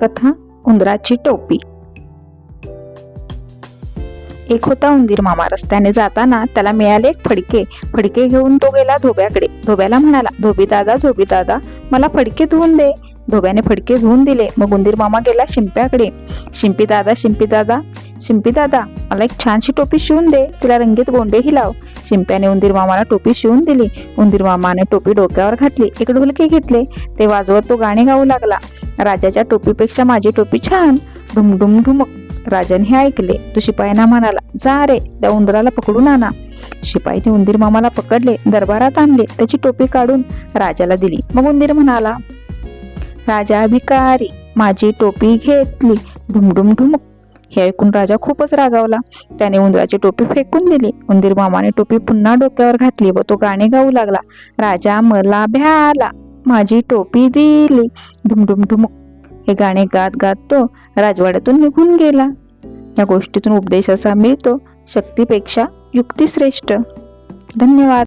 कथा उंदराची टोपी. एक होता उंदीर मामा. रस्त्याने जाताना त्याला मिळाले एक फडके. फडके घेऊन तो गेला धोब्याकडे. धोब्याला म्हणाला धोबी दादा धोबी दादा मला फडके धुवून दे. धोब्याने फडके धुवून दिले. मग उंदीर मामा गेला शिंप्याकडे. शिंपी दादा शिंपी दादा शिंपी दादा मला एक छानशी टोपी शिवून दे. तिला रंगीत गोंडेही लाव. शिंप्याने उंदीर मामाला टोपी शिवून दिली. उंदीर मामाने टोपी डोक्यावर घातली. एक ढोलकी घेतले. ते वाजवत तो गाणे गाऊ लागला. राजाच्या टोपीपेक्षा माझी टोपी छान. ढुमढुम ढुमक राजाने हे ऐकले. तो शिपायांना म्हणाला जा रे त्या उंदराला पकडून आणा. शिपाईने उंदीर मामाला पकडले दरबारात आणले त्याची टोपी काढून राजाला दिली. मग उंदीर म्हणाला राजा भिकारी माझी टोपी घेतली. ढुमढुम ढुमक हे ऐकून राजा खूपच रागावला. त्याने उंदराची टोपी फेकून दिली. उंदीर मामाने टोपी पुन्हा डोक्यावर घातली व तो गाणे गाऊ लागला. राजा मला भ्याला माझी टोपी दिली. ढुमढुम ढुमक हे गाणे गात गात तो राजवाड्यातून निघून गेला. या गोष्टीतून उपदेश असा मिळतो. शक्तीपेक्षा युक्ती श्रेष्ठ धन्यवाद.